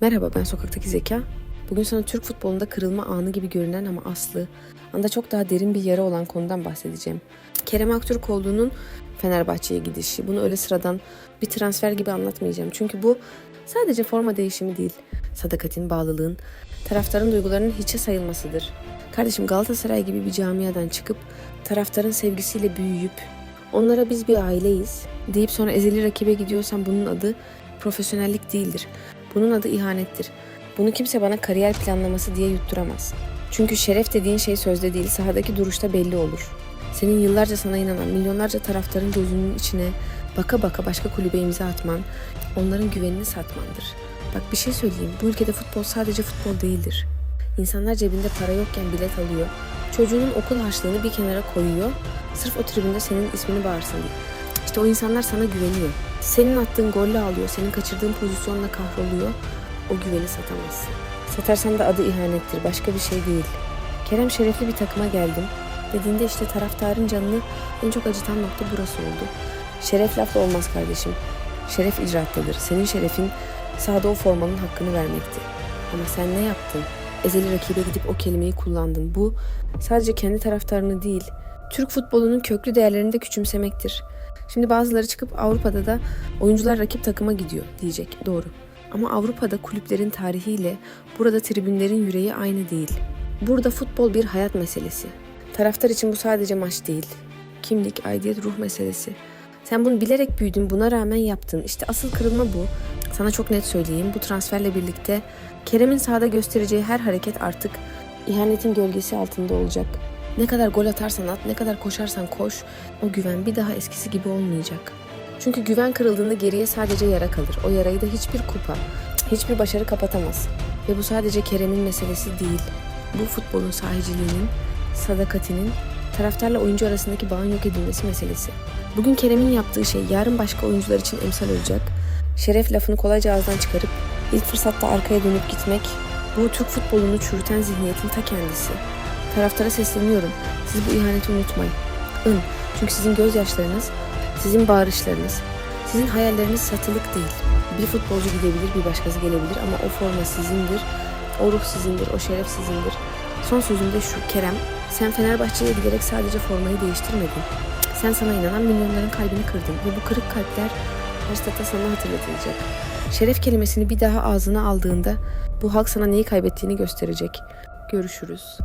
Merhaba ben Sokaktaki Zeka. Bugün sana Türk futbolunda kırılma anı gibi görünen ama aslı, anda çok daha derin bir yara olan konudan bahsedeceğim. Kerem Aktürkoğlu'nun Fenerbahçe'ye gidişi. Bunu öyle sıradan bir transfer gibi anlatmayacağım. Çünkü bu sadece forma değişimi değil. Sadakatin, bağlılığın, taraftarın duygularının hiçe sayılmasıdır. Kardeşim Galatasaray gibi bir camiadan çıkıp taraftarın sevgisiyle büyüyüp onlara biz bir aileyiz deyip sonra ezeli rakibe gidiyorsan bunun adı profesyonellik değildir. Bunun adı ihanettir. Bunu kimse bana kariyer planlaması diye yutturamaz. Çünkü şeref dediğin şey sözde değil, sahadaki duruşta belli olur. Senin yıllarca sana inanan, milyonlarca taraftarın gözünün içine baka baka başka kulübe imza atman, onların güvenini satmandır. Bak bir şey söyleyeyim, bu ülkede futbol sadece futbol değildir. İnsanlar cebinde para yokken bilet alıyor, çocuğunun okul harçlığını bir kenara koyuyor, sırf o tribünde senin ismini bağırsın diye. İşte o insanlar sana güveniyor. Senin attığın golle alıyor, senin kaçırdığın pozisyonla kahroluyor. O güveni satamazsın. Satarsan da adı ihanettir, başka bir şey değil. Kerem şerefli bir takıma geldim. Dediğinde işte taraftarın canını en çok acıtan nokta burası oldu. Şeref lafla olmaz kardeşim. Şeref icraattadır. Senin şerefin sahada o formanın hakkını vermekti. Ama sen ne yaptın? Ezeli rakibe gidip o kelimeyi kullandın. Bu sadece kendi taraftarını değil, Türk futbolunun köklü değerlerini de küçümsemektir. Şimdi bazıları çıkıp Avrupa'da da oyuncular rakip takıma gidiyor diyecek. Doğru. Ama Avrupa'da kulüplerin tarihiyle burada tribünlerin yüreği aynı değil. Burada futbol bir hayat meselesi. Taraftar için bu sadece maç değil. Kimlik, aidiyet, ruh meselesi. Sen bunu bilerek büyüdün, buna rağmen yaptın. İşte asıl kırılma bu. Sana çok net söyleyeyim. Bu transferle birlikte Kerem'in sahada göstereceği her hareket artık ihanetin gölgesi altında olacak. Ne kadar gol atarsan at, ne kadar koşarsan koş, o güven bir daha eskisi gibi olmayacak. Çünkü güven kırıldığında geriye sadece yara kalır. O yarayı da hiçbir kupa, hiçbir başarı kapatamaz. Ve bu sadece Kerem'in meselesi değil. Bu futbolun sahiciliğinin, sadakatinin, taraftarla oyuncu arasındaki bağın yok edilmesi meselesi. Bugün Kerem'in yaptığı şey yarın başka oyuncular için emsal olacak. Şeref lafını kolayca ağızdan çıkarıp ilk fırsatta arkaya dönüp gitmek, bu Türk futbolunu çürüten zihniyetin ta kendisi. Taraftara sesleniyorum. Siz bu ihaneti unutmayın. Ün. Çünkü sizin gözyaşlarınız, sizin bağırışlarınız, sizin hayalleriniz satılık değil. Bir futbolcu gidebilir, bir başkası gelebilir ama o forma sizindir, o ruh sizindir, o şeref sizindir. Son sözüm de şu Kerem, sen Fenerbahçe'ye giderek sadece formayı değiştirmedin. Sen sana inanan milyonların kalbini kırdın ve bu kırık kalpler her stada sana hatırlatılacak. Şeref kelimesini bir daha ağzına aldığında bu halk sana neyi kaybettiğini gösterecek. Görüşürüz.